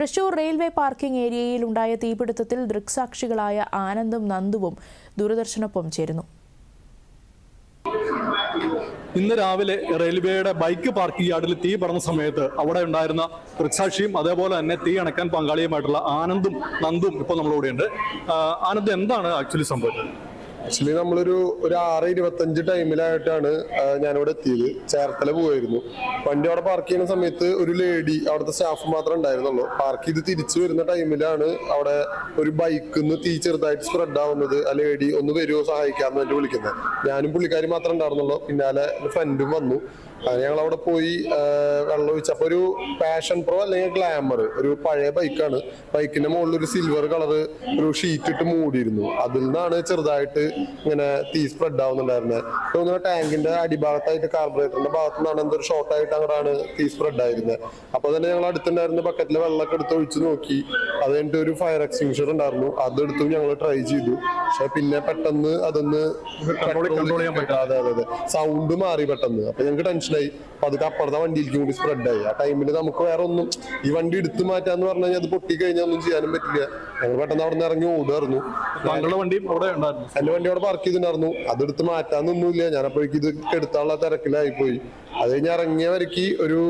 Thrissur railway parking ഏരിയയിൽ ഉണ്ടായ തീപിടുത്തത്തിൽ ദൃക്സാക്ഷികളായ ആനന്ദും നന്ദുവും ദൂരദർശനൊപ്പം ചേരുന്നു. ഇന്ന് രാവിലെ റെയിൽവേയുടെ ബൈക്ക് പാർക്കിംഗ് യാർഡിൽ തീ പറഞ്ഞ സമയത്ത് അവിടെ ഉണ്ടായിരുന്ന ദൃക്സാക്ഷിയും അതേപോലെ തന്നെ തീ അണക്കാൻ പങ്കാളിയുമായിട്ടുള്ള ആനന്ദും നന്ദും ഇപ്പോൾ നമ്മളിവിടെ ഉണ്ട് ആനന്ദ് എന്താണ് ആക്ച്വലി സംഭവിച്ചത്? ആക്ച്വലി നമ്മളൊരു ഒരു ആറ് ഇരുപത്തഞ്ച് ടൈമിലായിട്ടാണ് ഞാനിവിടെ എത്തിയത്. ചേർത്തല പോവായിരുന്നു. വണ്ടി അവിടെ പാർക്ക് ചെയ്യുന്ന സമയത്ത് ഒരു ലേഡി അവിടുത്തെ സ്റ്റാഫ് മാത്രമേ ഉണ്ടായിരുന്നുള്ളൂ. പാർക്ക് ചെയ്ത് തിരിച്ചു വരുന്ന ടൈമിലാണ് അവിടെ ഒരു ബൈക്കിൽ നിന്ന് തീ ചെറുതായിട്ട് സ്പ്രെഡ് ആവുന്നത്. ആ ലേഡി ഒന്ന് വരുമോ സഹായിക്കാന്ന് വേണ്ടി വിളിക്കുന്നത്. ഞാനും പുള്ളിക്കാരി മാത്രമേ ഉണ്ടായിരുന്നുള്ളൂ. പിന്നാലെ ഫ്രണ്ടും വന്നു. അങ്ങനെ ഞങ്ങൾ അവിടെ പോയി വെള്ളം ഒഴിച്ച്. അപ്പൊ ഒരു പാഷൻ പ്രോ അല്ലെങ്കിൽ ഗ്ലാമർ ഒരു പഴയ ബൈക്കാണ് ബൈക്കിന്റെ മുകളിൽ ഒരു സിൽവർ കളർ ഒരു ഷീറ്റ് ഇട്ട് മൂടിയിരുന്നു. അതിൽ നിന്നാണ് ചെറുതായിട്ട് ഇങ്ങനെ തീ സ്പ്രെഡ് ആവുന്നുണ്ടായിരുന്നത് തോന്നുന്ന ടാങ്കിന്റെ അടിഭാഗത്തായിട്ട് കാർബറേറ്ററിന്റെ ഭാഗത്തു നിന്നാണ് എന്തൊരു ഷോർട്ടായിട്ട് അങ്ങോട്ടാണ് തീ സ്പ്രെഡ് ആയിരുന്നത് അപ്പൊ തന്നെ ഞങ്ങൾ അടുത്തുണ്ടായിരുന്ന ബക്കറ്റിലെ വെള്ളമൊക്കെ എടുത്ത് ഒഴിച്ചു നോക്കി. അത് കഴിഞ്ഞിട്ട് ഒരു ഫയർ എക്സ്റ്റിങ്ഷർ ഉണ്ടായിരുന്നു. അതെടുത്തും ഞങ്ങൾ ട്രൈ ചെയ്തു. പക്ഷെ പിന്നെ പെട്ടെന്ന് അതൊന്ന്. അതെ അതെ അതെ. സൗണ്ട് മാറി പെട്ടെന്ന്. അപ്പൊ ഞങ്ങൾക്ക് ടെൻഷനായി അപ്പൊ അത് അപ്പുറത്തെ വണ്ടിയിലേക്കും കൂടി സ്പ്രെഡ് ആയി. ആ ടൈമിൽ നമുക്ക് വേറെ ഒന്നും ഈ വണ്ടി എടുത്തു മാറ്റാന്ന് പറഞ്ഞു കഴിഞ്ഞാൽ അത് പൊട്ടി കഴിഞ്ഞാൽ ഒന്നും ചെയ്യാനും പറ്റില്ല. ഞങ്ങൾ പെട്ടെന്ന് അവിടെ നിന്ന് ഇറങ്ങി ഓടുമായിരുന്നു താങ്കളുടെ വണ്ടിയും അവിടെ ഉണ്ടായിരുന്നു. എന്റെ വണ്ടി അവിടെ പാർക്ക് ചെയ്തിട്ടുണ്ടായിരുന്നു. അതെടുത്ത് മാറ്റാന്നൊന്നുമില്ല ഞാൻ അപ്പോഴേക്ക് ഇത് എടുത്താനുള്ള തിരക്കിലായി പോയി അത് കഴിഞ്ഞ് ഇറങ്ങിയ വരയ്ക്ക് ഒരു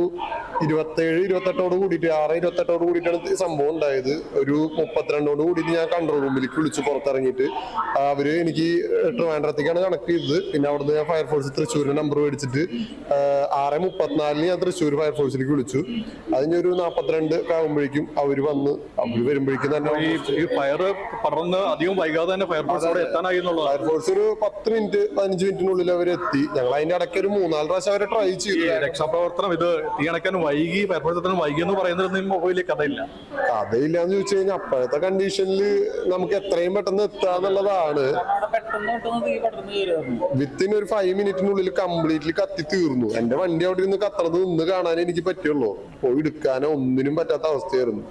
ഇരുപത്തേഴ് ഇരുപത്തെട്ടോട് കൂടിയിട്ട് ആറ് ഇരുപത്തെട്ടോട് കൂടിയിട്ടാണ് സംഭവം ഉണ്ടായത്. ഒരു മുപ്പത്തിരണ്ടോട് കൂടിയിട്ട് ഞാൻ കൺട്രോൾ റൂമിലേക്ക് വിളിച്ചു പുറത്തിറങ്ങിയിട്ട് അവർ എനിക്ക് ട്രിവാൻഡ്രത്തേക്കാണ് കണക്ട് ചെയ്തത്. പിന്നെ അവിടുന്ന് ഞാൻ ഫയർഫോഴ്സ് തൃശ്ശൂരിന്റെ നമ്പർ മേടിച്ചിട്ട് ആറ് മുപ്പത്തിനാലിന് ഞാൻ തൃശ്ശൂർ ഫയർഫോഴ്സിലേക്ക് വിളിച്ചു. അതിന് ഒരു നാപ്പത്തിരണ്ട് ആകുമ്പോഴേക്കും അവർ വന്ന് അവർ വരുമ്പോഴേക്കും തന്നെ ഈ ഈ ഫയർ പടർന്ന് അധികം വൈകാതെ തന്നെ ഫയർഫോഴ്സ് അവിടെ എത്താനായി എന്നുള്ളത്. ഫയർഫോഴ്സ് ഒരു പത്ത് മിനിറ്റ് പതിനഞ്ച് മിനിറ്റിനുള്ളിൽ അവർ എത്തി. ഞങ്ങൾ അതിന്റെ ഇടയ്ക്ക് ഒരു മൂന്നാൽ പ്രാവശ്യം അവരെ ട്രൈ ചെയ്തു. രക്ഷാപ്രവർത്തനം ഇത് തീ അണക്കാൻ വൈകി ഫയർഫോഴ്സ് എത്താൻ വൈകി എന്ന് പറയുന്നത് മൊബൈലിൽ കഥയില്ല. കഥയില്ലാന്ന് ചോദിച്ചു കഴിഞ്ഞാൽ അപ്പോഴത്തെ കണ്ടീഷനിൽ നമുക്ക് എത്രയും പെട്ടെന്ന് എത്താന്നുള്ളതാണ് വിത്തിൻ ഒരു ഫൈവ് മിനിറ്റിനുള്ളിൽ കംപ്ലീറ്റ്ലി കത്തി തീർന്നു. എന്റെ വണ്ടി അവിടെ ഇരുന്ന് കത്തണത് നിന്ന് കാണാനേ എനിക്ക് പറ്റുള്ളൂ. പോയി എടുക്കാനോ ഒന്നിനും പറ്റാത്ത അവസ്ഥയായിരുന്നു.